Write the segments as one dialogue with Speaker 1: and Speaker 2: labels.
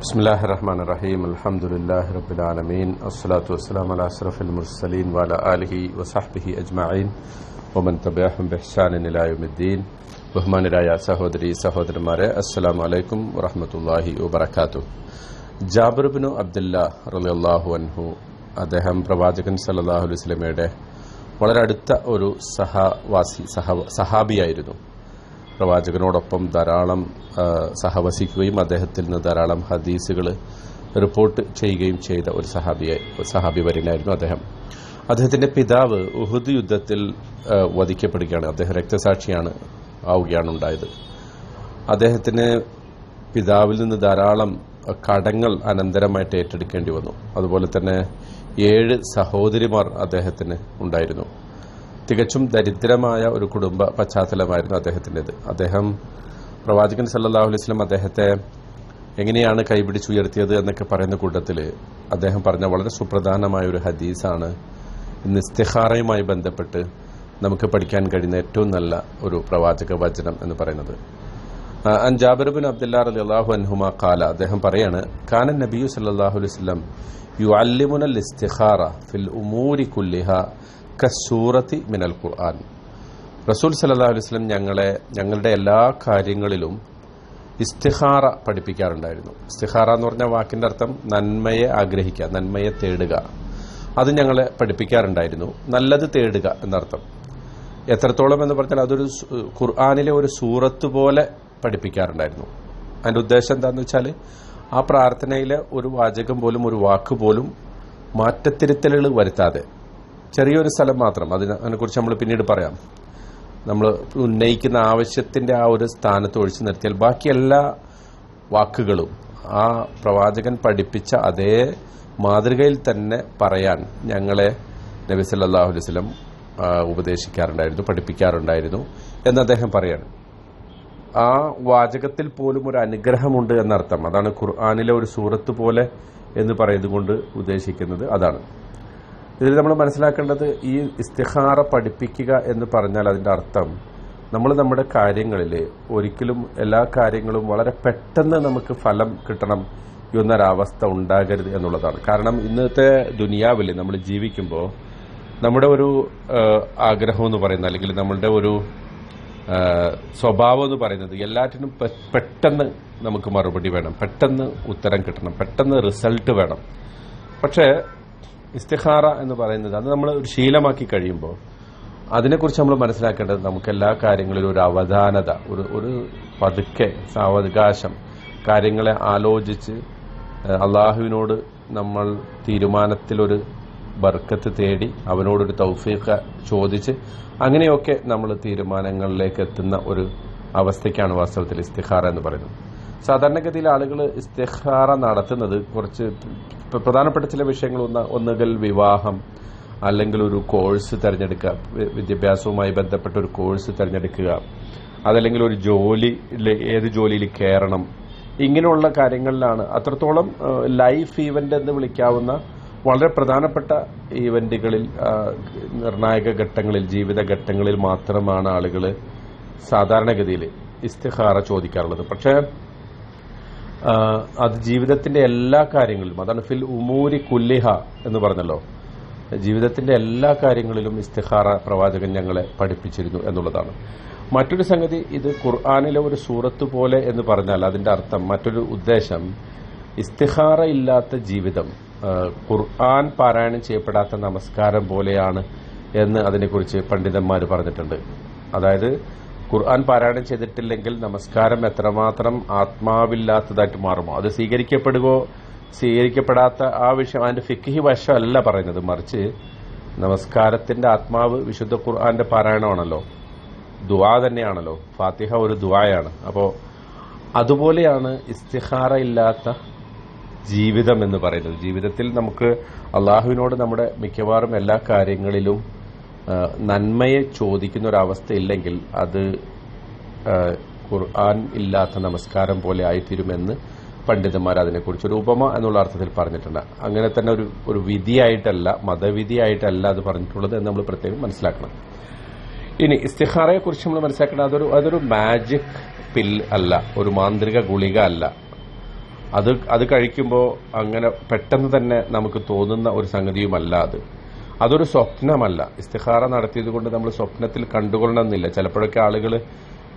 Speaker 1: بسم الله الرحمن الرحيم الحمد لله رب العالمين الصلاة والسلام على أشرف المرسلين وعلى آله وصحبه أجمعين ومن تبعهم بإحسان إلى يوم الدين ബഹുമാനരായ സഹോദരി സഹോദരന്മാരെ അസ്സലാം വലൈക്കും വറഹമത്തല്ലാഹി വബർക്കാത്തു ജാബിർബിനു അബ്ദുല്ല റലിയല്ലാഹു അൻഹു അദ്ദേഹം പ്രവാചകൻ സല്ലല്ലാഹു അലൈഹി വസല്ലമയുടെ വളരെ അടുത്ത ഒരു സഹവാസി സഹ സഹാബിയായിരുന്നു പ്രവാചകനോടൊപ്പം ധാരാളം സഹവസിക്കുകയും അദ്ദേഹത്തിൽ നിന്ന് ധാരാളം ഹദീസുകൾ റിപ്പോർട്ട് ചെയ്യുകയും ചെയ്ത ഒരു സഹാബിയായി സഹാബി വര്യനായിരുന്നു അദ്ദേഹം. അദ്ദേഹത്തിന്റെ പിതാവ് ഉഹുദ് യുദ്ധത്തിൽ വധിക്കപ്പെടുകയാണ്. അദ്ദേഹം രക്തസാക്ഷിയാണ് ആവുകയാണ് ഉണ്ടായത്. അദ്ദേഹത്തിന് പിതാവിൽ നിന്ന് ധാരാളം കടങ്ങൾ അനന്തരമായിട്ട് ഏറ്റെടുക്കേണ്ടി വന്നു. അതുപോലെ തന്നെ ഏഴ് സഹോദരിമാർ അദ്ദേഹത്തിന് ഉണ്ടായിരുന്നു. തികച്ചും ദരിദ്രമായ ഒരു കുടുംബ പശ്ചാത്തലമായിരുന്നു അദ്ദേഹത്തിന്റെത്. അദ്ദേഹം പ്രവാചകൻ സല്ലല്ലാഹു അലൈഹി അദ്ദേഹത്തെ എങ്ങനെയാണ് കൈപിടിച്ചുയർത്തിയത് എന്നൊക്കെ പറയുന്ന കൂട്ടത്തിൽ അദ്ദേഹം പറഞ്ഞ വളരെ സുപ്രധാനമായ ഒരു ഹദീസാണ്. ഇന്ന് ഇസ്തിഹാറയുമായി ബന്ധപ്പെട്ട് നമുക്ക് പഠിക്കാൻ കഴിയുന്ന ഏറ്റവും നല്ല ഒരു പ്രവാചക വചനം എന്ന് പറയുന്നത്. അൻജാബിർബിൻ അൻ അലി അള്ളാഹു അബ്ദുല്ലാ അൻഹുമ കാല അദ്ദേഹം പറയാണ് കാനൻ നബിയു സല്ലല്ലാഹു അലൈഹി യു അല്ലിമുനൽ ഇസ്തിഹാറ ഫിൽ ഉമൂരി കുല്ലിഹ കസൂറത്തി മിനൽ ഖുർആൻ. റസൂൽ സല്ലാ അലൈഹി വസല്ലം ഞങ്ങളെ ഞങ്ങളുടെ എല്ലാ കാര്യങ്ങളിലും ഇസ്തിഹാറ പഠിപ്പിക്കാറുണ്ടായിരുന്നു. ഇസ്തിഹാറ എന്ന് പറഞ്ഞ വാക്കിന്റെ അർത്ഥം നന്മയെ ആഗ്രഹിക്കുക നന്മയെ തേടുക. അത് ഞങ്ങളെ പഠിപ്പിക്കാറുണ്ടായിരുന്നു. നല്ലത് തേടുക എന്നർത്ഥം. എത്രത്തോളം എന്ന് പറഞ്ഞാൽ അതൊരു ഖുർആാനിലെ ഒരു സൂറത്ത് പോലെ പഠിപ്പിക്കാറുണ്ടായിരുന്നു. അതിന്റെ ഉദ്ദേശം എന്താന്ന് വെച്ചാൽ ആ പ്രാർത്ഥനയിലെ ഒരു വാചകം പോലും ഒരു വാക്ക് പോലും മാറ്റത്തിരുത്തലുകൾ വരുത്താതെ ചെറിയൊരു സ്ഥലം മാത്രം. അതിനെ അതിനെക്കുറിച്ച് നമ്മൾ പിന്നീട് പറയാം. നമ്മൾ ഉന്നയിക്കുന്ന ആവശ്യത്തിന്റെ ആ ഒരു സ്ഥാനത്ത് ഒഴിച്ചു നിർത്തിയാൽ ബാക്കി എല്ലാ വാക്കുകളും ആ പ്രവാചകൻ പഠിപ്പിച്ച അതേ മാതൃകയിൽ തന്നെ പറയാൻ ഞങ്ങളെ നബി സല്ലല്ലാഹു അലൈഹി ഉപദേശിക്കാറുണ്ടായിരുന്നു പഠിപ്പിക്കാറുണ്ടായിരുന്നു എന്ന് അദ്ദേഹം പറയാണ്. ആ വാചകത്തിൽ പോലും ഒരു അനുഗ്രഹമുണ്ട് എന്നർത്ഥം. അതാണ് ഖുർആാനിലെ ഒരു സൂറത്ത് പോലെ എന്ന് പറയുന്നത് കൊണ്ട് ഉദ്ദേശിക്കുന്നത് അതാണ്. ഇതിൽ നമ്മൾ മനസ്സിലാക്കേണ്ടത് ഈ ഇസ്തിഹാറ പഠിപ്പിക്കുക എന്ന് പറഞ്ഞാൽ അതിന്റെ അർത്ഥം നമ്മൾ നമ്മുടെ കാര്യങ്ങളിൽ ഒരിക്കലും എല്ലാ കാര്യങ്ങളും വളരെ പെട്ടെന്ന് നമുക്ക് ഫലം കിട്ടണം എന്നൊരവസ്ഥ ഉണ്ടാകരുത് എന്നുള്ളതാണ്. കാരണം ഇന്നത്തെ ദുനിയാവിൽ നമ്മൾ ജീവിക്കുമ്പോൾ നമ്മുടെ ഒരു ആഗ്രഹം എന്ന് പറയുന്നത് അല്ലെങ്കിൽ നമ്മളുടെ ഒരു സ്വഭാവം എന്ന് പറയുന്നത് എല്ലാറ്റിനും പെട്ടെന്ന് നമുക്ക് മറുപടി വേണം. പെട്ടെന്ന് ഉത്തരം കിട്ടണം. പെട്ടെന്ന് റിസൾട്ട് വേണം. പക്ഷേ ഇസ്തിഹാറ എന്ന് പറയുന്നത് അത് നമ്മൾ ഒരു ശീലമാക്കി കഴിയുമ്പോൾ അതിനെക്കുറിച്ച് നമ്മൾ മനസ്സിലാക്കേണ്ടത് നമുക്ക് എല്ലാ കാര്യങ്ങളിലും ഒരു അവധാനത ഒരു ഒരു പതുക്കെ സാവകാശം കാര്യങ്ങളെ ആലോചിച്ച് അള്ളാഹുവിനോട് നമ്മൾ തീരുമാനത്തിലൊരു ബർക്കത്ത് തേടി അവനോടൊരു തൗഫീഖ ചോദിച്ച് അങ്ങനെയൊക്കെ നമ്മൾ തീരുമാനങ്ങളിലേക്ക് എത്തുന്ന ഒരു അവസ്ഥയ്ക്കാണ് വാസ്തവത്തിൽ ഇസ്തിഹാറ എന്ന് പറയുന്നത്. സാധാരണഗതിയിൽ ആളുകൾ ഇസ്തിഹാറ നടത്തുന്നത് കുറച്ച് പ്ര- പ്രധാനപ്പെട്ട ചില വിഷയങ്ങൾ ഒന്ന് ഒന്നുകിൽ വിവാഹം അല്ലെങ്കിൽ ഒരു കോഴ്സ് തിരഞ്ഞെടുക്കുക വിദ്യാഭ്യാസവുമായി ബന്ധപ്പെട്ട ഒരു കോഴ്സ് തിരഞ്ഞെടുക്കുക അതല്ലെങ്കിൽ ഒരു ജോലി ഏത് ജോലിയിൽ കയറണം ഇങ്ങനെയുള്ള കാര്യങ്ങളിലാണ് അത്രത്തോളം ലൈഫ് ഈവന്റ് എന്ന് വിളിക്കാവുന്ന വളരെ പ്രധാനപ്പെട്ട ഈവന്റുകളിൽ നിർണായക ഘട്ടങ്ങളിൽ ജീവിത ഘട്ടങ്ങളിൽ മാത്രമാണ് ആളുകൾ സാധാരണഗതിയിൽ ഇസ്തിഹാറ ചോദിക്കാറുള്ളത്. പക്ഷേ അത് ജീവിതത്തിന്റെ എല്ലാ കാര്യങ്ങളിലും അതാണ് ഫിൽ ഉമൂരി കുല്ലിഹ എന്ന് പറഞ്ഞല്ലോ. ജീവിതത്തിന്റെ എല്ലാ കാര്യങ്ങളിലും ഇസ്തിഹാറ പ്രവാചകൻ ഞങ്ങളെ പഠിപ്പിച്ചിരുന്നു എന്നുള്ളതാണ്. മറ്റൊരു സംഗതി ഇത് ഖുർആാനിലെ ഒരു സൂറത്ത് പോലെ എന്ന് പറഞ്ഞാൽ അതിന്റെ അർത്ഥം മറ്റൊരു ഉദ്ദേശം ഇസ്തിഹാറ ഇല്ലാത്ത ജീവിതം ഖുർആാൻ പാരായണം ചെയ്യപ്പെടാത്ത നമസ്കാരം പോലെയാണ് എന്ന് അതിനെക്കുറിച്ച് പണ്ഡിതന്മാർ പറഞ്ഞിട്ടുണ്ട്. അതായത് ഖുർആൻ പാരായണം ചെയ്തിട്ടില്ലെങ്കിൽ നമസ്കാരം എത്രമാത്രം ആത്മാവില്ലാത്തതായിട്ട് മാറുമോ? അത് സ്വീകരിക്കപ്പെടുകയോ സ്വീകരിക്കപ്പെടാത്ത ആ വിഷയം അതിന്റെ ഫിക്കി വശമല്ല പറയുന്നത്. മറിച്ച് നമസ്കാരത്തിന്റെ ആത്മാവ് വിശുദ്ധ ഖുർആന്റെ പാരായണമാണല്ലോ. ദുആ തന്നെയാണല്ലോ. ഫാത്തിഹ ഒരു ദുആയാണ്. അപ്പോൾ അതുപോലെയാണ് ഇസ്തിഹാറ ഇല്ലാത്ത ജീവിതം എന്ന് പറയുന്നത്. ജീവിതത്തിൽ നമുക്ക് അള്ളാഹുവിനോട് നമ്മുടെ മിക്കവാറും എല്ലാ കാര്യങ്ങളിലും നന്മയെ ചോദിക്കുന്ന ഒരു അവസ്ഥ ഇല്ലെങ്കിൽ അത് ഖുർആൻ ഇല്ലാത്ത നമസ്കാരം പോലെ ആയിത്തീരുമെന്ന് പണ്ഡിതന്മാർ അതിനെക്കുറിച്ച് ഒരു ഉപമ എന്നുള്ള അർത്ഥത്തിൽ പറഞ്ഞിട്ടുണ്ട്. അങ്ങനെ തന്നെ ഒരു ഒരു വിധിയായിട്ടല്ല മതവിധിയായിട്ടല്ല അത് പറഞ്ഞിട്ടുള്ളത് എന്ന് നമ്മൾ പ്രത്യേകം മനസ്സിലാക്കണം. ഇനി ഇസ്തിഹാറയെ കുറിച്ച് നമ്മൾ മനസ്സിലാക്കേണ്ടത് അതൊരു അതൊരു മാജിക് പിൽ അല്ല ഒരു മാന്ത്രിക ഗുളിക അല്ല. അത് അത് കഴിക്കുമ്പോൾ അങ്ങനെ പെട്ടെന്ന് തന്നെ നമുക്ക് തോന്നുന്ന ഒരു സംഗതിയുമല്ല അത്. അതൊരു സ്വപ്നമല്ല. ഇസ്തിഹാറ നടത്തിയത് കൊണ്ട് നമ്മൾ സ്വപ്നത്തിൽ കണ്ടുകൊള്ളണമെന്നില്ല. ചിലപ്പോഴൊക്കെ ആളുകൾ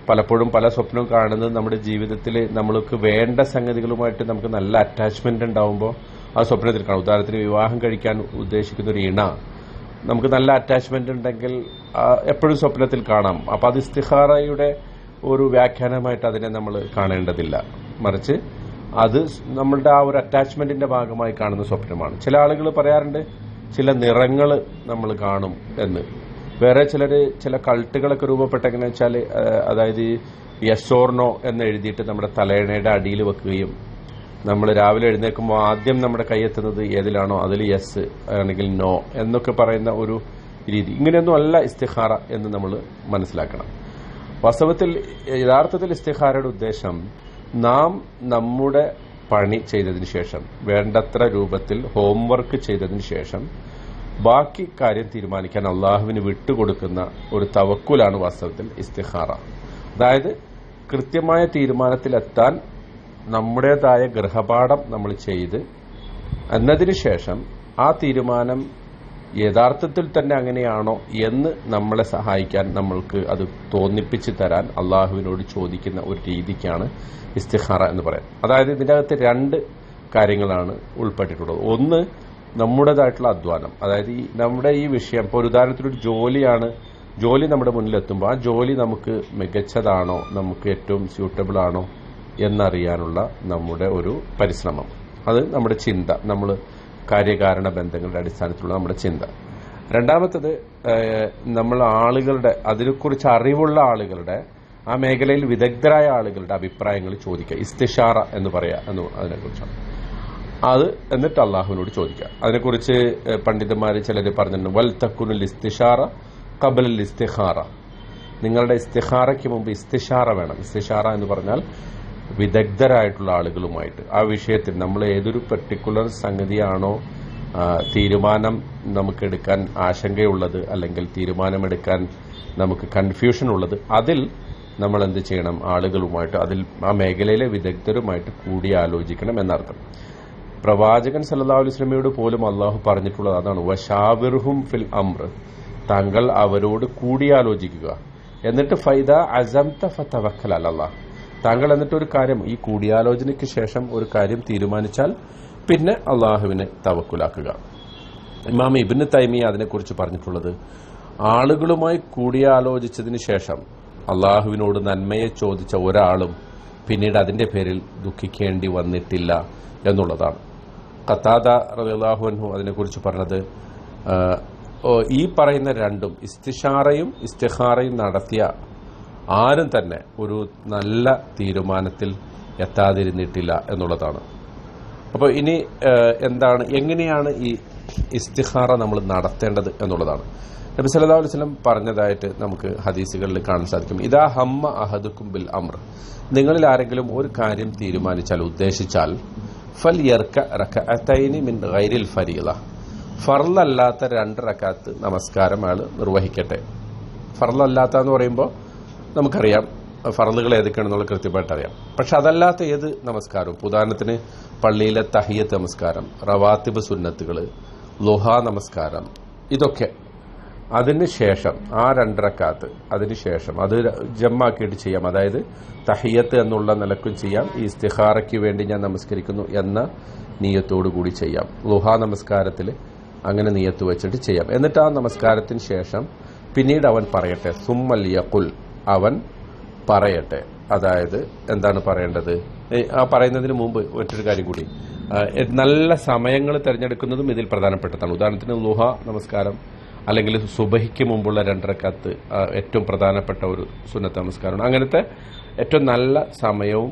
Speaker 1: പലപ്പോഴും പല സ്വപ്നവും കാണുന്നത് നമ്മുടെ ജീവിതത്തിൽ നമ്മൾക്ക് വേണ്ട സംഗതികളുമായിട്ട് നമുക്ക് നല്ല അറ്റാച്ച്മെന്റ് ഉണ്ടാവുമ്പോൾ ആ സ്വപ്നത്തിൽ കാണും. ഉദാഹരണത്തിന് വിവാഹം കഴിക്കാൻ ഉദ്ദേശിക്കുന്ന ഒരു ഇണ. നമുക്ക് നല്ല അറ്റാച്ച്മെന്റ് ഉണ്ടെങ്കിൽ എപ്പോഴും സ്വപ്നത്തിൽ കാണാം. അപ്പൊ അത് ഇസ്തിഹാറയുടെ ഒരു വ്യാഖ്യാനമായിട്ട് അതിനെ നമ്മൾ കാണേണ്ടതില്ല. മറിച്ച് അത് നമ്മളുടെ ആ ഒരു അറ്റാച്ച്മെന്റിന്റെ ഭാഗമായി കാണുന്ന സ്വപ്നമാണ്. ചില ആളുകൾ പറയാറുണ്ട് ചില നിറങ്ങൾ നമ്മൾ കാണും എന്ന്. വേറെ ചിലർ ചില കൾട്ടുകളൊക്കെ രൂപപ്പെട്ട എങ്ങനെ വെച്ചാൽ അതായത് യശോർണോ എന്ന് എഴുതിയിട്ട് നമ്മുടെ തലയണയുടെ അടിയിൽ വെക്കുകയും നമ്മൾ രാവിലെ എഴുന്നേൽക്കുമ്പോൾ ആദ്യം നമ്മുടെ കൈയെത്തുന്നത് ഏതിലാണോ? അതിൽ യെസ് ആണെങ്കിൽ നോ എന്നൊക്കെ പറയുന്ന ഒരു രീതി. ഇങ്ങനെയൊന്നും അല്ല ഇസ്തിഹാറ എന്ന് നമ്മൾ മനസ്സിലാക്കണം. വാസ്തവത്തിൽ യഥാർത്ഥത്തിൽ ഇസ്തിഹാരയുടെ ഉദ്ദേശം നാം നമ്മുടെ പണി ചെയ്തതിന് ശേഷം വേണ്ടത്ര രൂപത്തിൽ ഹോംവർക്ക് ചെയ്തതിന് ശേഷം ബാക്കി കാര്യം തീരുമാനിക്കാൻ അള്ളാഹുവിന് വിട്ടുകൊടുക്കുന്ന ഒരു തവക്കുലാണ് വാസ്തവത്തിൽ ഇസ്തിഹാറ അതായത് കൃത്യമായ തീരുമാനത്തിലെത്താൻ നമ്മുടേതായ ഗൃഹപാഠം നമ്മൾ ചെയ്ത് എന്നതിന് ശേഷം ആ തീരുമാനം യഥാർത്ഥത്തിൽ തന്നെ അങ്ങനെയാണോ എന്ന് നമ്മളെ സഹായിക്കാൻ നമ്മൾക്ക് അത് തോന്നിപ്പിച്ച് തരാൻ അള്ളാഹുവിനോട് ചോദിക്കുന്ന ഒരു രീതിക്കാണ് ഇസ്തിഹാറ എന്ന് പറയാം അതായത് ഇതിനകത്ത് രണ്ട് കാര്യങ്ങളാണ് ഉൾപ്പെട്ടിട്ടുള്ളത്. ഒന്ന് നമ്മുടേതായിട്ടുള്ള അധ്വാനം. അതായത് ഈ നമ്മുടെ ഈ വിഷയം ഇപ്പോൾ ഒരു ഉദാഹരണത്തിനൊരു ജോലിയാണ് ജോലി നമ്മുടെ മുന്നിലെത്തുമ്പോൾ ആ ജോലി നമുക്ക് മികച്ചതാണോ നമുക്ക് ഏറ്റവും സ്യൂട്ടബിൾ ആണോ എന്നറിയാനുള്ള നമ്മുടെ ഒരു പരിശ്രമം. അത് നമ്മുടെ ചിന്ത. നമ്മൾ കാര്യകാരണ ബന്ധങ്ങളുടെ അടിസ്ഥാനത്തിലുള്ള നമ്മുടെ ചിന്ത. രണ്ടാമത്തത് നമ്മൾ ആളുകളുടെ അതിനെക്കുറിച്ച് അറിവുള്ള ആളുകളുടെ ആ മേഖലയിൽ വിദഗ്ധരായ ആളുകളുടെ അഭിപ്രായങ്ങൾ ചോദിക്കുക. ഇസ്തിഷാറ എന്ന് പറയുക എന്ന് അതിനെക്കുറിച്ചാണ്. അത് എന്നിട്ട് അള്ളാഹുവിനോട് ചോദിക്കുക. അതിനെക്കുറിച്ച് പണ്ഡിതന്മാർ ചിലർ പറഞ്ഞിട്ടുണ്ട് വൽ തക്കുനുൽ ഇസ്തിഷാറ കബലുൽ ഇസ്തിഹാറ നിങ്ങളുടെ ഇസ്തിഹാറയ്ക്ക് മുമ്പ് ഇസ്തിഷാറ വേണം. ഇസ്തിഷാറ എന്ന് പറഞ്ഞാൽ വിദഗ്ധരായിട്ടുള്ള ആളുകളുമായിട്ട്. ആ വിഷയത്തിൽ നമ്മൾ ഏതൊരു പെർട്ടിക്കുലർ സംഗതിയാണോ തീരുമാനം നമുക്കെടുക്കാൻ ആശങ്കയുള്ളത് അല്ലെങ്കിൽ തീരുമാനമെടുക്കാൻ നമുക്ക് കൺഫ്യൂഷൻ ഉള്ളത് അതിൽ നമ്മൾ എന്ത് ചെയ്യണം? ആളുകളുമായിട്ട് അതിൽ ആ മേഖലയിലെ വിദഗ്ധരുമായിട്ട് കൂടിയാലോചിക്കണം എന്നർത്ഥം. പ്രവാചകൻ സല്ലാ അലൈഹി വസല്ലമയോട് പോലും അള്ളാഹു പറഞ്ഞിട്ടുള്ളത് അതാണ് വഷാവിർഹും ഫിൽ അമ്ര താങ്കൾ അവരോട് കൂടിയാലോചിക്കുക എന്നിട്ട് ഫൈദ അസംത ഫതവക്കൽ അലല്ലാഹ്. താങ്കൾ എന്നിട്ട് ഒരു കാര്യം ഈ കൂടിയാലോചനയ്ക്ക് ശേഷം ഒരു കാര്യം തീരുമാനിച്ചാൽ പിന്നെ അള്ളാഹുവിനെ തവക്കുലാക്കുക. ഇമാം ഇബിന് തൈമിയ അതിനെക്കുറിച്ച് പറഞ്ഞിട്ടുള്ളത് ആളുകളുമായി കൂടിയാലോചിച്ചതിന് ശേഷം അള്ളാഹുവിനോട് നന്മയെ ചോദിച്ച ഒരാളും പിന്നീട് അതിന്റെ പേരിൽ ദുഃഖിക്കേണ്ടി വന്നിട്ടില്ല എന്നുള്ളതാണ്. കത്താദ റളിയല്ലാഹു അതിനെക്കുറിച്ച് പറഞ്ഞത് ഈ പറയുന്ന രണ്ടും ഇസ്തിഷാറയും ഇസ്തിഹാറയും നടത്തിയ ആരും തന്നെ ഒരു നല്ല തീരുമാനത്തിൽ എത്താതിരുന്നിട്ടില്ല എന്നുള്ളതാണ്. അപ്പോൾ ഇനി എന്താണ് എങ്ങനെയാണ് ഈ ഇസ്തിഹാറ നമ്മൾ നടത്തേണ്ടത് എന്നുള്ളതാണ്. നബി സല്ലല്ലാഹു അലൈഹി വസല്ലം പറഞ്ഞതായിട്ട് നമുക്ക് ഹദീസുകളിൽ കാണാൻ സാധിക്കും. ഇദാ ഹമ്മ അഹദുക്കും ബിൽ അമ്ര നിങ്ങളിൽ ആരെങ്കിലും ഒരു കാര്യം തീരുമാനിച്ചാൽ ഉദ്ദേശിച്ചാൽ ഫൽ യർക്ക റകഅതൈനി മിൻ ഗൈരിൽ ഫരീദ. ഫർലല്ലാത്ത രണ്ട് റക്കാത്ത് നമസ്കാരം അയാൾ നിർവഹിക്കട്ടെ. ഫർലല്ലാത്ത എന്ന് പറയുമ്പോൾ നമുക്കറിയാം ഫറലുകൾ ഏതൊക്കെയാണെന്നുള്ള കൃത്യമായിട്ട് അറിയാം. പക്ഷെ അതല്ലാത്ത ഏത് നമസ്കാരവും? ഉദാഹരണത്തിന് പള്ളിയിലെ തഹിയത്ത് നമസ്കാരം റവാത്തിബ് സുന്നത്തുകൾ ലുഹ നമസ്കാരം ഇതൊക്കെ. അതിന് ശേഷം ആ രണ്ടരക്കാത്ത് അതിന് ശേഷം അത് ജമ്മാക്കിയിട്ട് ചെയ്യാം. അതായത് തഹിയത്ത് എന്നുള്ള നിലക്കും ചെയ്യാം ഈ ഇസ്തിഹാറയ്ക്ക് വേണ്ടി ഞാൻ നമസ്കരിക്കുന്നു എന്ന നീയത്തോടു കൂടി ചെയ്യാം. ലുഹ നമസ്കാരത്തിൽ അങ്ങനെ നീയത്ത് വെച്ചിട്ട് ചെയ്യാം. എന്നിട്ട് ആ നമസ്കാരത്തിന് ശേഷം പിന്നീട് അവൻ പറയട്ടെ സുമ്മൽ യഖുൽ. അവൻ പറയട്ടെ. അതായത് എന്താണ് പറയേണ്ടത്? ആ പറയുന്നതിന് മുമ്പ് മറ്റൊരു കാര്യം കൂടി. നല്ല സമയങ്ങൾ തിരഞ്ഞെടുക്കുന്നതും ഇതിൽ പ്രധാനപ്പെട്ടതാണ്. ഉദാഹരണത്തിന് ലുഹ നമസ്കാരം അല്ലെങ്കിൽ സുബഹിക്ക് മുമ്പുള്ള രണ്ടരക്കത്ത് ഏറ്റവും പ്രധാനപ്പെട്ട ഒരു സുന്നത്ത് നമസ്കാരമാണ്. അങ്ങനത്തെ ഏറ്റവും നല്ല സമയവും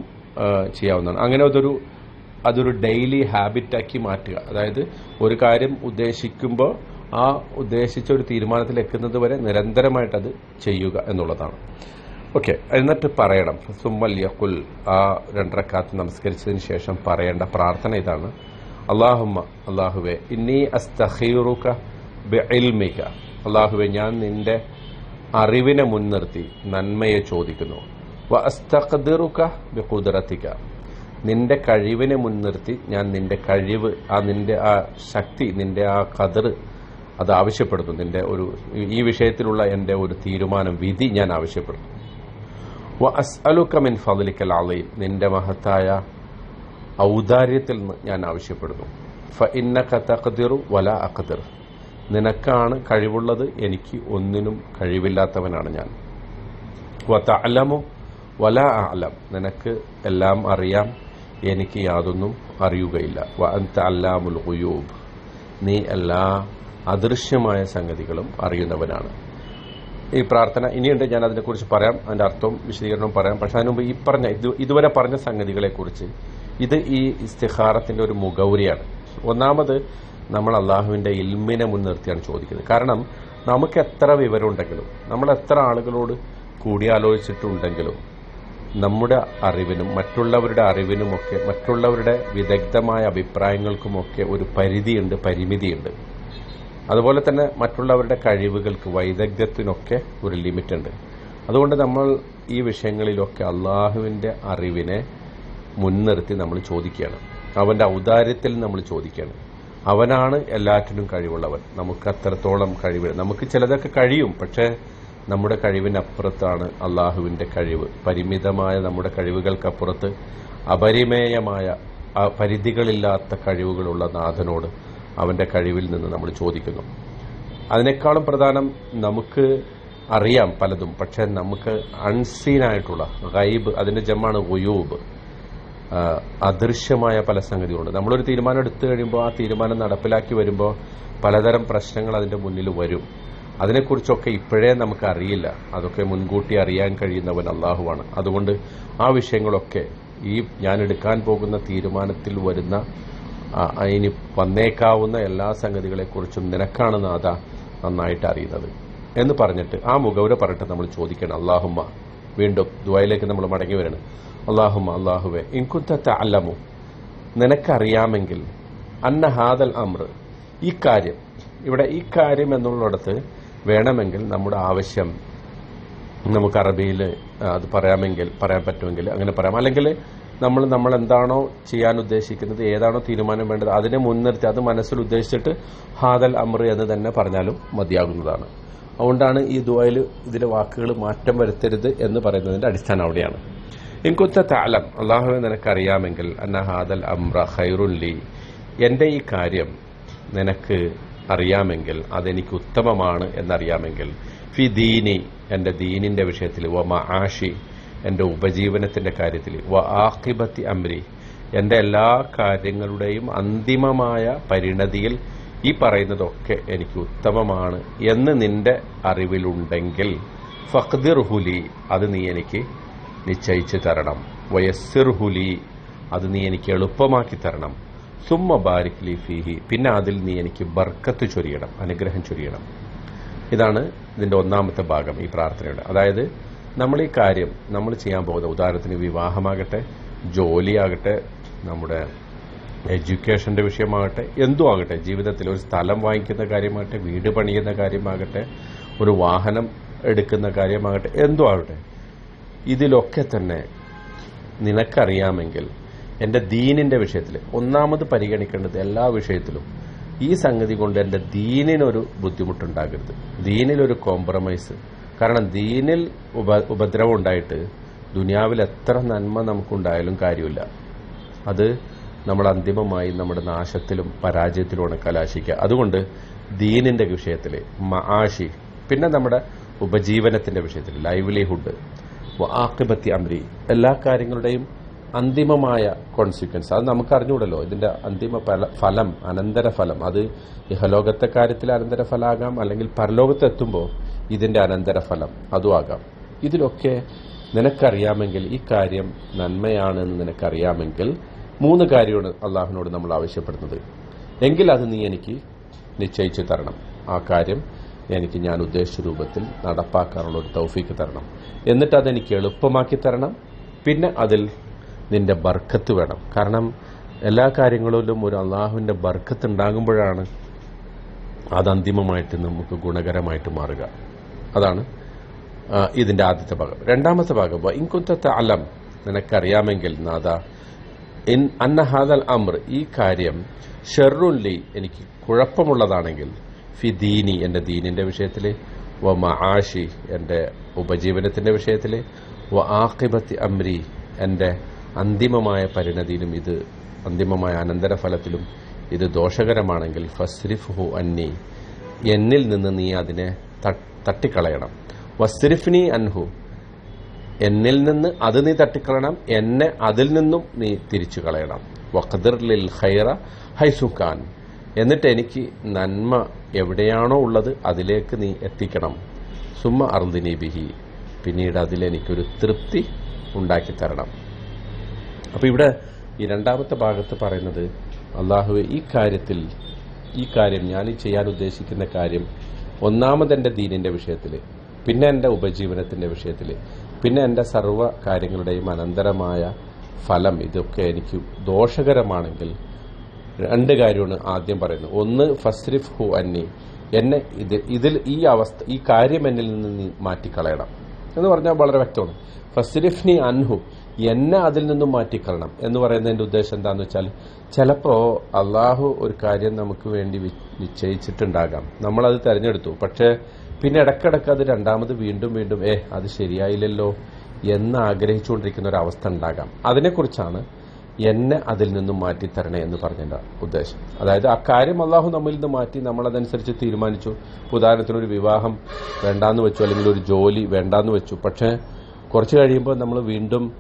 Speaker 1: ചെയ്യാവുന്നതാണ്. അങ്ങനെ അതൊരു അതൊരു ഡെയിലി ഹാബിറ്റാക്കി മാറ്റുക. അതായത് ഒരു കാര്യം ഉദ്ദേശിക്കുമ്പോൾ ആ ഉദ്ദേശിച്ച ഒരു തീരുമാനത്തിൽ എത്തുന്നത് വരെ നിരന്തരമായിട്ട് അത് ചെയ്യുക എന്നുള്ളതാണ്. ഓക്കെ എന്നിട്ട് പറയണം. സുമ്മൽ യഖുൽ ആ രണ്ടരക്കാത്ത് നമസ്കരിച്ചതിന് ശേഷം പറയേണ്ട പ്രാർത്ഥന ഇതാണ്. അള്ളാഹുമ്മ അള്ളാഹുവെ ഇന്നി അസ്തഹീറുക ബിഇൽമിക. അള്ളാഹുവെ ഞാൻ നിന്റെ അറിവിനെ മുൻനിർത്തി നന്മയെ ചോദിക്കുന്നു. വ അസ്തഖ്ദിറുക ബിഖുദ്റതിക നിന്റെ കഴിവിനെ മുൻനിർത്തി ഞാൻ നിന്റെ കഴിവ് ആ നിന്റെ ആ ശക്തി നിന്റെ ആ കതിർ അത് ആവശ്യപ്പെടുന്നു. നിന്റെ ഒരു ഈ വിഷയത്തിലുള്ള എന്റെ ഒരു തീരുമാനം വിധി ഞാൻ ആവശ്യപ്പെടുന്നു. വ അസ്അലുക മിൻ ഫضലിക്കൽ അളീം നിന്റെ മഹത്തായ ഔദാര്യത്തിൽ നിന്ന് ഞാൻ ആവശ്യപ്പെടുന്നു. ഫ ഇന്ന തഖ്ദിറു വല അഖദിർ. നിനക്കാണ് കഴിവുള്ളത് എനിക്ക് ഒന്നിനും കഴിവില്ലാത്തവനാണ് ഞാൻ. വ വല അലം നിനക്ക് എല്ലാം അറിയാം എനിക്ക് യാതൊന്നും അറിയുകയില്ല. വ അല്ലാമുൽ ഖുയൂബ് നീ എല്ലാ അദൃശ്യമായ സംഗതികളും അറിയുന്നവനാണ്. ഈ പ്രാർത്ഥന ഇനിയുണ്ട് ഞാൻ അതിനെക്കുറിച്ച് പറയാം അതിന്റെ അർത്ഥവും വിശദീകരണവും പറയാം. പക്ഷെ അതിനുമുമ്പ് ഈ പറഞ്ഞ ഇതുവരെ പറഞ്ഞ സംഗതികളെക്കുറിച്ച് ഇത് ഈ ഇസ്തിഹാറത്തിന്റെ ഒരു മുഖൗരിയാണ്. ഒന്നാമത് നമ്മൾ അള്ളാഹുവിന്റെ ഇൽമിനെ മുൻനിർത്തിയാണ് ചോദിക്കുന്നത്. കാരണം നമുക്ക് എത്ര വിവരമുണ്ടെങ്കിലും നമ്മൾ എത്ര ആളുകളോട് കൂടിയാലോചിച്ചിട്ടുണ്ടെങ്കിലും നമ്മുടെ അറിവിനും മറ്റുള്ളവരുടെ അറിവിനുമൊക്കെ മറ്റുള്ളവരുടെ വിദഗ്ധമായ അഭിപ്രായങ്ങൾക്കുമൊക്കെ ഒരു പരിധിയുണ്ട് പരിമിതിയുണ്ട്. അതുപോലെ തന്നെ മറ്റുള്ളവരുടെ കഴിവുകൾക്ക് വൈദഗ്ധ്യത്തിനൊക്കെ ഒരു ലിമിറ്റുണ്ട്. അതുകൊണ്ട് നമ്മൾ ഈ വിഷയങ്ങളിലൊക്കെ അള്ളാഹുവിന്റെ അറിവിനെ മുൻനിർത്തി നമ്മൾ ചോദിക്കുകയാണ്. അവന്റെ ഔദാര്യത്തിൽ നമ്മൾ ചോദിക്കുകയാണ്. അവനാണ് എല്ലാറ്റിനും കഴിവുള്ളവൻ. നമുക്ക് അത്രത്തോളം കഴിവ്. നമുക്ക് ചിലതൊക്കെ കഴിയും പക്ഷേ നമ്മുടെ കഴിവിനപ്പുറത്താണ് അള്ളാഹുവിന്റെ കഴിവ്. പരിമിതമായ നമ്മുടെ കഴിവുകൾക്കപ്പുറത്ത് അപരിമേയമായ പരിധികളില്ലാത്ത കഴിവുകളുള്ള നാഥനോട് അവന്റെ കഴിവിൽ നിന്ന് നമ്മൾ ചോദിക്കുന്നു. അതിനേക്കാളും പ്രധാനം നമുക്ക് അറിയാം പലതും. പക്ഷെ നമുക്ക് അൺസീനായിട്ടുള്ള ഗൈബ് അതിന്റെ ജമ്മാണ് ഒയൂബ് അദൃശ്യമായ പല സംഗതികളുണ്ട്. നമ്മളൊരു തീരുമാനം എടുത്തു കഴിയുമ്പോൾ ആ തീരുമാനം നടപ്പിലാക്കി വരുമ്പോൾ പലതരം പ്രശ്നങ്ങൾ അതിന്റെ മുന്നിൽ വരും. അതിനെക്കുറിച്ചൊക്കെ ഇപ്പോഴേ നമുക്ക് അറിയില്ല. അതൊക്കെ മുൻകൂട്ടി അറിയാൻ കഴിയുന്നവൻ അള്ളാഹുവാണ് അതുകൊണ്ട് ആ വിഷയങ്ങളൊക്കെ ഈ ഞാൻ എടുക്കാൻ പോകുന്ന തീരുമാനത്തിൽ വരുന്ന ഇനി വന്നേക്കാവുന്ന എല്ലാ സംഗതികളെക്കുറിച്ചും നിനക്കാണ് നാഥ നന്നായിട്ട് അറിയുന്നത്. എന്ന് പറഞ്ഞിട്ട് ആ മുഖവര പറഞ്ഞിട്ട് നമ്മൾ ചോദിക്കണം. അള്ളാഹുമ്മ വീണ്ടും ദുബായിലേക്ക് നമ്മൾ മടങ്ങി വരണം. അള്ളാഹുമ്മ അള്ളാഹുവെ ഇൻകുത്ത അല്ലമു നിനക്കറിയാമെങ്കിൽ അന്ന ഹാദൽ അമ്ര ഈ കാര്യം ഇവിടെ ഈ കാര്യം എന്നുള്ളിടത്ത് വേണമെങ്കിൽ നമ്മുടെ ആവശ്യം നമുക്ക് അറബിയിൽ അത് പറയാമെങ്കിൽ പറയാൻ പറ്റുമെങ്കിൽ അങ്ങനെ പറയാം. അല്ലെങ്കിൽ നമ്മൾ നമ്മൾ എന്താണോ ചെയ്യാൻ ഉദ്ദേശിക്കുന്നത് ഏതാണോ തീരുമാനം വേണ്ടത് അതിനെ മുൻനിർത്തി അത് മനസ്സിൽ ഉദ്ദേശിച്ചിട്ട് ഹാദൽ അമ്ര എന്ന് തന്നെ പറഞ്ഞാലും മതിയാകുന്നതാണ്. അതുകൊണ്ടാണ് ഈ ദുബായിൽ ഇതിലെ വാക്കുകൾ മാറ്റം വരുത്തരുത് എന്ന് പറയുന്നതിന്റെ അടിസ്ഥാനം അവിടെയാണ്. ഇൻകുത്ത താലം അള്ളാഹുവെ നിനക്കറിയാമെങ്കിൽ അന്ന ഹാദൽ അമ്ര ഹൈറുല്ലി എന്റെ ഈ കാര്യം നിനക്ക് അറിയാമെങ്കിൽ അതെനിക്ക് ഉത്തമമാണ് എന്നറിയാമെങ്കിൽ ഫി ദീനി എന്റെ ദീനിന്റെ വിഷയത്തിൽ വ മആഷി എന്റെ ഉപജീവനത്തിന്റെ കാര്യത്തിൽ വ ആഖിബത്തി അമ്രി. എന്റെ എല്ലാ കാര്യങ്ങളുടെയും അന്തിമമായ പരിണതിയിൽ ഈ പറയുന്നതൊക്കെ എനിക്ക് ഉത്തമമാണ് എന്ന് നിന്റെ അറിവിലുണ്ടെങ്കിൽ ഫഖ്ദിർ ഹുലി അത് നീ എനിക്ക് നിശ്ചയിച്ചു തരണം. വയസ്സിർ ഹുലി അത് നീ എനിക്ക് എളുപ്പമാക്കി തരണം. സുമ്മ ബാരിക് ലി ഫീഹി പിന്നെ അതിൽ നീ എനിക്ക് ബർക്കത്ത് ചൊരിയണം അനുഗ്രഹം ചൊരിയണം. ഇതാണ് ഇതിന്റെ ഒന്നാമത്തെ ഭാഗം ഈ പ്രാർത്ഥനയുടെ. അതായത് നമ്മൾ ഈ കാര്യം നമ്മൾ ചെയ്യാൻ പോകുന്ന ഉദാഹരണത്തിന് വിവാഹമാകട്ടെ ജോലിയാകട്ടെ നമ്മുടെ എഡ്യൂക്കേഷന്റെ വിഷയമാകട്ടെ എന്തും ആകട്ടെ ജീവിതത്തിൽ ഒരു സ്ഥലം വാങ്ങിക്കുന്ന കാര്യമാകട്ടെ വീട് പണിയുന്ന കാര്യമാകട്ടെ ഒരു വാഹനം എടുക്കുന്ന കാര്യമാകട്ടെ എന്തും ആകട്ടെ. ഇതിലൊക്കെ തന്നെ നിനക്കറിയാമെങ്കിൽ എന്റെ ദീനിന്റെ വിഷയത്തിൽ ഒന്നാമത് പരിഗണിക്കേണ്ടത് എല്ലാ വിഷയത്തിലും ഈ സംഗതി കൊണ്ട് എന്റെ ദീനിനൊരു ബുദ്ധിമുട്ടുണ്ടാകരുത്. ദീനിലൊരു കോംപ്രമൈസ് കാരണം ദീനിൽ ഉപ ഉപദ്രവം ഉണ്ടായിട്ട് ദുനിയാവിൽ എത്ര നന്മ നമുക്കുണ്ടായാലും കാര്യമില്ല. അത് നമ്മൾ അന്തിമമായി നമ്മുടെ നാശത്തിലും പരാജയത്തിലുമാണ് കലാശിക്കുക. അതുകൊണ്ട് ദീനിന്റെ വിഷയത്തിൽ മആഷി പിന്നെ നമ്മുടെ ഉപജീവനത്തിന്റെ വിഷയത്തിൽ ലൈവ്ലിഹുഡ് ആക്കിബത്തി അമ്രി എല്ലാ കാര്യങ്ങളുടെയും അന്തിമമായ കോൺസിക്വൻസ് അത് നമുക്ക് അറിഞ്ഞൂടല്ലോ ഇതിന്റെ അന്തിമ ഫലം അനന്തരഫലം. അത് ഇഹലോകത്തെ കാര്യത്തിൽ അനന്തരഫലാകാം അല്ലെങ്കിൽ പരലോകത്തെത്തുമ്പോൾ ഇതിന്റെ അനന്തരഫലം അതുമാകാം ഇതിലൊക്കെ നിനക്കറിയാമെങ്കിൽ ഈ കാര്യം നന്മയാണെന്ന് നിനക്കറിയാമെങ്കിൽ മൂന്ന് കാര്യമാണ് അള്ളാഹുവിനോട് നമ്മൾ ആവശ്യപ്പെടുന്നത്. എങ്കിൽ അത് നീ എനിക്ക് നിശ്ചയിച്ചു തരണം. ആ കാര്യം എനിക്ക് ഞാൻ ഉദ്ദേശിച്ച രൂപത്തിൽ നടപ്പാക്കാനുള്ള ഒരു തൗഫീക്ക് തരണം. എന്നിട്ട് അതെനിക്ക് എളുപ്പമാക്കി തരണം. പിന്നെ അതിൽ നിന്റെ ബർക്കത്ത് വേണം. കാരണം എല്ലാ കാര്യങ്ങളിലും ഒരു അള്ളാഹുവിന്റെ ബർക്കത്ത് ഉണ്ടാകുമ്പോഴാണ് അത് അന്തിമമായിട്ട് നമുക്ക് ഗുണകരമായിട്ട് മാറുക. അതാണ് ഇതിന്റെ ആദ്യത്തെ ഭാഗം. രണ്ടാമത്തെ ഭാഗം ഇൻകുത്തത്തെ അലം നിനക്കറിയാമെങ്കിൽ നാഥ ഇൻ അന്നഹാദൽ അമ്ര ഈ കാര്യം ഷെറുല്ലി എനിക്ക് കുഴപ്പമുള്ളതാണെങ്കിൽ ഫി ദീനി എന്റെ ദീനിന്റെ വിഷയത്തിൽ വ മആഷി എന്റെ ഉപജീവനത്തിന്റെ വിഷയത്തിൽ വ ആഖിബത്തി അമ്രി എന്റെ അന്തിമമായ പരിണതിയിലും ഇത് അന്തിമമായ അനന്തരഫലത്തിലും ഇത് ദോഷകരമാണെങ്കിൽ ഫസ്രിഫ് ഹു അന്നി എന്നിൽ നിന്ന് നീ അതിനെ തട്ടിക്കളയണം. വസ്രിഫ്നി അൻഹു. എന്നിൽ നിന്ന് അത് നീ തട്ടിക്കളയണം എന്നെ അതിൽ നിന്നും നീ തിരിച്ചു കളയണം വഖദിർ ലിൽ ഖൈറ ഹൈസുഖാൻ എന്നിട്ട് എനിക്ക് നന്മ എവിടെയാണോ ഉള്ളത് അതിലേക്ക് നീ എത്തിക്കണം. സുമ അർദിനി ബിഹി. പിന്നീട് അതിലെനിക്കൊരു തൃപ്തി ഉണ്ടാക്കി തരണം. അപ്പോൾ ഇവിടെ ഈ രണ്ടാമത്തെ ഭാഗത്ത് പറയുന്നത് അള്ളാഹുവെ ഈ കാര്യത്തിൽ ഈ കാര്യം ഞാൻ ചെയ്യാൻ ഉദ്ദേശിക്കുന്ന കാര്യം ഒന്നാമത് എന്റെ ദീനിന്റെ വിഷയത്തിൽ പിന്നെ എന്റെ ഉപജീവനത്തിന്റെ വിഷയത്തിൽ പിന്നെ എന്റെ സർവ കാര്യങ്ങളുടെയും അനന്തരമായ ഫലം ഇതൊക്കെ എനിക്ക് ദോഷകരമാണെങ്കിൽ രണ്ട് കാര്യമാണ് ആദ്യം പറയുന്നത്. ഒന്ന് ഫസ്രിഫ് ഹു അന്നി എന്നെ ഇത് ഇതിൽ ഈ അവസ്ഥ ഈ കാര്യം എന്നിൽ നിന്ന് മാറ്റിക്കളയണം. എന്ന് പറഞ്ഞാൽ വളരെ വ്യക്തമാണ്. ഫസ്ലിഫ്നി അൻഹു എന്നെ അതിൽ നിന്നും മാറ്റിക്കളണം എന്ന് പറയുന്നതിന്റെ ഉദ്ദേശം എന്താന്ന് വെച്ചാൽ ചിലപ്പോൾ അള്ളാഹു ഒരു കാര്യം നമുക്ക് വേണ്ടി നിശ്ചയിച്ചിട്ടുണ്ടാകാം. നമ്മളത് തെരഞ്ഞെടുത്തു. പക്ഷേ പിന്നെ ഇടക്കിടക്ക് അത് രണ്ടാമത് വീണ്ടും വീണ്ടും ഏ അത് ശരിയായില്ലല്ലോ എന്ന് ആഗ്രഹിച്ചുകൊണ്ടിരിക്കുന്ന ഒരു അവസ്ഥ ഉണ്ടാകാം. അതിനെക്കുറിച്ചാണ് എന്നെ അതിൽ നിന്നും മാറ്റി തരണേ എന്ന് പറഞ്ഞതിന്റെ ഉദ്ദേശം. അതായത് ആ കാര്യം അള്ളാഹു നമ്മിൽ നിന്ന് മാറ്റി നമ്മളതനുസരിച്ച് തീരുമാനിച്ചു. ഉദാഹരണത്തിന് ഒരു വിവാഹം വേണ്ടാന്ന് വെച്ചു അല്ലെങ്കിൽ ഒരു ജോലി വേണ്ടാന്ന് വെച്ചു. പക്ഷേ കുറച്ച് കഴിയുമ്പോൾ നമ്മൾ വീണ്ടും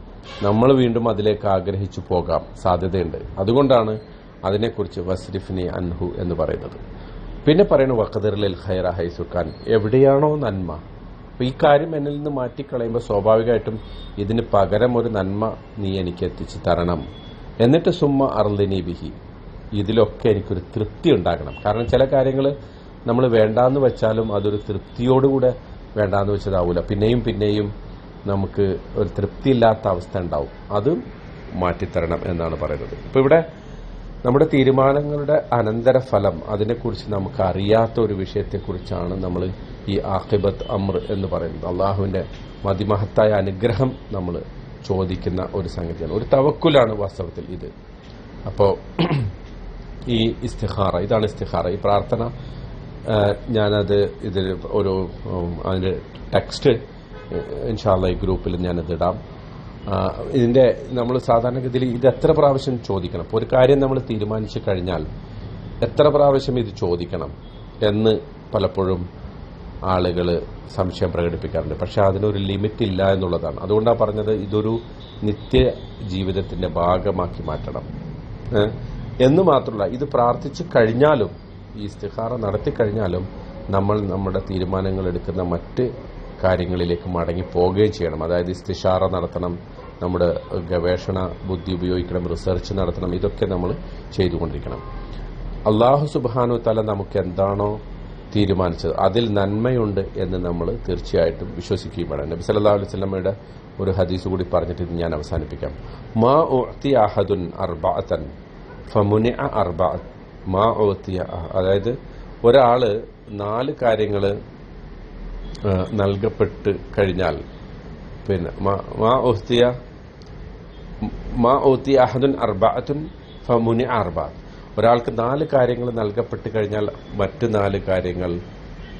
Speaker 1: നമ്മൾ വീണ്ടും അതിലേക്ക് ആഗ്രഹിച്ചു പോകാം. സാധ്യതയുണ്ട്. അതുകൊണ്ടാണ് അതിനെക്കുറിച്ച് വസ്രിഫിനി അൻഹു എന്ന് പറയുന്നത്. പിന്നെ പറയുന്നു വഖദറിൽ ഖൈറ ഹൈസുഖാൻ എവിടെയാണോ നന്മ. അപ്പോൾ ഈ കാര്യം എന്നിൽ നിന്ന് മാറ്റിക്കളയുമ്പോൾ സ്വാഭാവികമായിട്ടും ഇതിന് പകരം ഒരു നന്മ നീ എനിക്ക് എത്തിച്ചു തരണം. എന്നിട്ട് സുമ്മ അർലിനി ബിഹി. ഇതിലൊക്കെ എനിക്കൊരു തൃപ്തി ഉണ്ടാകണം. കാരണം ചില കാര്യങ്ങൾ നമ്മൾ വേണ്ടാന്ന് വെച്ചാലും അതൊരു തൃപ്തിയോടുകൂടെ വേണ്ടാന്ന് വെച്ചതാവൂല. പിന്നെയും പിന്നെയും നമുക്ക് ഒരു തൃപ്തിയില്ലാത്ത അവസ്ഥ ഉണ്ടാവും. അത് മാറ്റിത്തരണം എന്നാണ് പറയുന്നത്. ഇപ്പൊ ഇവിടെ നമ്മുടെ തീരുമാനങ്ങളുടെ അനന്തരഫലം അതിനെക്കുറിച്ച് നമുക്ക് അറിയാത്ത ഒരു വിഷയത്തെക്കുറിച്ചാണ് നമ്മൾ ഈ ആഖിബത്ത് അമ്ര എന്ന് പറയുന്നത്. അള്ളാഹുവിന്റെ മതിമഹത്തായ അനുഗ്രഹം നമ്മൾ ചോദിക്കുന്ന ഒരു സംഗതിയാണ്. ഒരു തവക്കുലാണ് വാസ്തവത്തിൽ ഇത്. അപ്പോ ഈ ഇസ്തിഹാറ ഇതാണ് ഇസ്തിഹാറ ഈ പ്രാർത്ഥന ഞാനത് ഇതിൽ ഒരു അതിന്റെ ടെക്സ്റ്റ് ഇൻഷാല്ല ഈ ഗ്രൂപ്പിൽ ഞാനത് ഇടാം. ഇതിന്റെ നമ്മൾ സാധാരണഗതിയിൽ ഇത് എത്ര പ്രാവശ്യം ചോദിക്കണം? ഒരു കാര്യം നമ്മൾ തീരുമാനിച്ചു കഴിഞ്ഞാൽ എത്ര പ്രാവശ്യം ഇത് ചോദിക്കണം എന്ന് പലപ്പോഴും ആളുകൾ സംശയം പ്രകടിപ്പിക്കാറുണ്ട്. പക്ഷെ അതിനൊരു ലിമിറ്റ് ഇല്ല എന്നുള്ളതാണ്. അതുകൊണ്ടാണ് പറഞ്ഞത് ഇതൊരു നിത്യ ജീവിതത്തിന്റെ ഭാഗമാക്കി മാറ്റണം. എന്ന് മാത്രമല്ല ഇത് പ്രാർത്ഥിച്ചു കഴിഞ്ഞാലും ഈ ഇസ്തിഹാറ നടത്തി കഴിഞ്ഞാലും നമ്മൾ നമ്മുടെ തീരുമാനങ്ങൾ എടുക്കുന്ന മറ്റ് കാര്യങ്ങളിലേക്ക് മടങ്ങി പോവുകയും ചെയ്യണം. അതായത് ഇസ്തിഷാറ നടത്തണം നമ്മുടെ ഗവേഷണ ബുദ്ധി ഉപയോഗിക്കണം റിസർച്ച് നടത്തണം ഇതൊക്കെ നമ്മൾ ചെയ്തുകൊണ്ടിരിക്കണം. അള്ളാഹു സുബാനു തല നമുക്ക് എന്താണോ തീരുമാനിച്ചത്. അതിൽ നന്മയുണ്ട് എന്ന് നമ്മൾ തീർച്ചയായിട്ടും വിശ്വസിക്കുകയും വേണം. നബി സല്ലല്ലാഹു അലൈഹി സ്വലമയുടെ ഒരു ഹദീസ് കൂടി പറഞ്ഞിട്ട് ഇത് ഞാൻ അവസാനിപ്പിക്കാം. മാ ഓത്തി അഹദുൻ അർബഅതൻ ഫമുനിഅ അർബഅത് മാ ഓത്തിയ അതായത് ഒരാൾ നാല് കാര്യങ്ങൾ നൽകപ്പെട്ട് കഴിഞ്ഞാൽ പിന്നെ മാ- മാ മാ ഓത്തി അഹദുൻ അർബാത്തുൻ ഫമുനി അർബഅത്ത് ഒരാൾക്ക് നാല് കാര്യങ്ങൾ നൽകപ്പെട്ട് കഴിഞ്ഞാൽ മറ്റ് നാല് കാര്യങ്ങൾ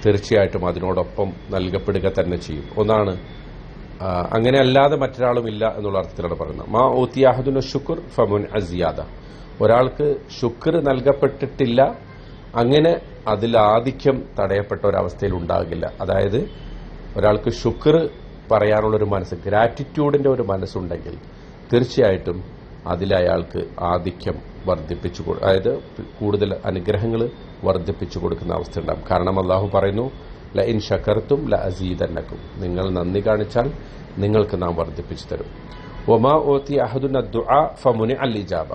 Speaker 1: തീർച്ചയായിട്ടും അതിനോടൊപ്പം നൽകപ്പെടുക തന്നെ ചെയ്യും. ഒന്നാണ് അങ്ങനെ അല്ലാതെ മറ്റൊരാളും ഇല്ല എന്നുള്ള അർത്ഥത്തിലാണ് പറയുന്നത്. മാ ഊത്തി ഷുക്കുർ ഫമുൻ അസിയാദ. ഒരാൾക്ക് ശുക്ർ നൽകപ്പെട്ടിട്ടില്ല അങ്ങനെ അതിൽ ആധിക്യം തടയപ്പെട്ട ഒരവസ്ഥയിൽ ഉണ്ടാകില്ല. അതായത് ഒരാൾക്ക് ശുക്ർ പറയാനുള്ളൊരു മനസ്സ് ഗ്രാറ്റിറ്റ്യൂഡിന്റെ ഒരു മനസ്സുണ്ടെങ്കിൽ തീർച്ചയായിട്ടും അതിലയാൾക്ക് ആധിക്യം വർദ്ധിപ്പിച്ചു അതായത് കൂടുതൽ അനുഗ്രഹങ്ങൾ വർദ്ധിപ്പിച്ചു കൊടുക്കുന്ന അവസ്ഥ ഉണ്ടാകും. കാരണം അള്ളാഹു പറയുന്നു ല ഇൻ ഷക്കർത്തും ല അസീദന്നക്കും നിങ്ങൾ നന്ദി കാണിച്ചാൽ നിങ്ങൾക്ക് നാം വർദ്ധിപ്പിച്ചു തരും. ഒമാ ഓത്തി അഹദുന ദുആ ഫമുനി അൽ ഇജാബ.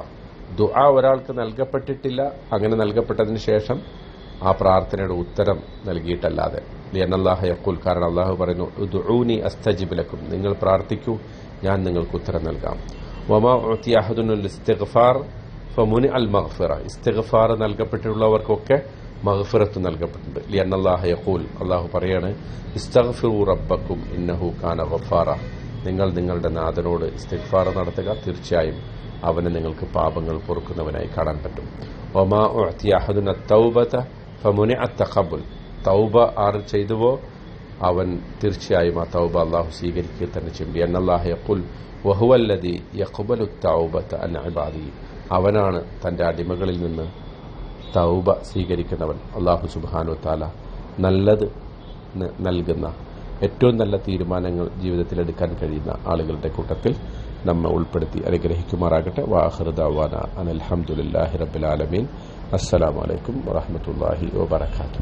Speaker 1: ദുആ ഒരാൾക്ക് നൽകപ്പെട്ടിട്ടില്ല അങ്ങനെ നൽകപ്പെട്ടതിന് ശേഷം ആ പ്രാർത്ഥനയുടെ ഉത്തരം നൽകിയിട്ടല്ലാതെ. ലിയനല്ലാഹ യക്കുൽ കാരണം അള്ളാഹു പറയുന്നു ദുഊനി അസ്തജിബിലക്കും നിങ്ങൾ പ്രാർത്ഥിക്കൂ ഞാൻ നിങ്ങൾക്ക് ഉത്തരം നൽകാം. വമാ ഓത്തി അഹദുനുൽ ഇസ്തിഗ്ഫാർ. ഫമുനി അൽ മഗ്ഫിറ ഇസ്തിഗ്ഫാർ നൽകപ്പെട്ടിട്ടുള്ളവർക്കൊക്കെ മഗ്ഫിറത്ത് നൽകപ്പെട്ടിട്ടുണ്ട്. ലിയനല്ലാഹ യഖൂൽ അള്ളാഹു പറയാണ് ഇസ്തഗ്ഫിറു റബ്ബക്കും ഇന്നഹു കാന ഗഫാറ. നിങ്ങൾ നിങ്ങളുടെ നാഥനോട് ഇസ്തിഗ്ഫാർ നടത്തുക തീർച്ചയായും അവനെ നിങ്ങൾക്ക് പാപങ്ങൾ പൊറുക്കുന്നവനായി കാണാൻ പറ്റും. ഒമാ ഒത്തിയാഹദുന തൗബത ഫമുനി അത്തഖബുൽ തൗബ ആർ ചെയ്തുവോ അവൻ തീർച്ചയായും ആ തൗബ അള്ളാഹു സ്വീകരിക്കുക തന്നെ ചെയ്യും. എന്നല്ലാഹ യഖുൽ വഹുവല്ലതി യഖ്ബലു തൗബത അൻ ഇബാദി. അവനാണ് തന്റെ അടിമകളിൽ നിന്ന് തൗബ സ്വീകരിക്കുന്നവൻ. അള്ളാഹു സുബാനു താല നല്ലത് നൽകുന്ന ഏറ്റവും നല്ല തീരുമാനങ്ങൾ ജീവിതത്തിൽ എടുക്കാൻ കഴിയുന്ന ആളുകളുടെ കൂട്ടത്തിൽ നമ്മെ ഉൾപ്പെടുത്തി അനുഗ്രഹിക്കുമാറാകട്ടെ. വാഹൃദാന അനൽഹമുല്ലാഹി റബ്ബിൽ ആലമീൻ. അസ്സലാമലൈക്കും വാഹമത്തല്ലാഹി വബർക്കാത്തു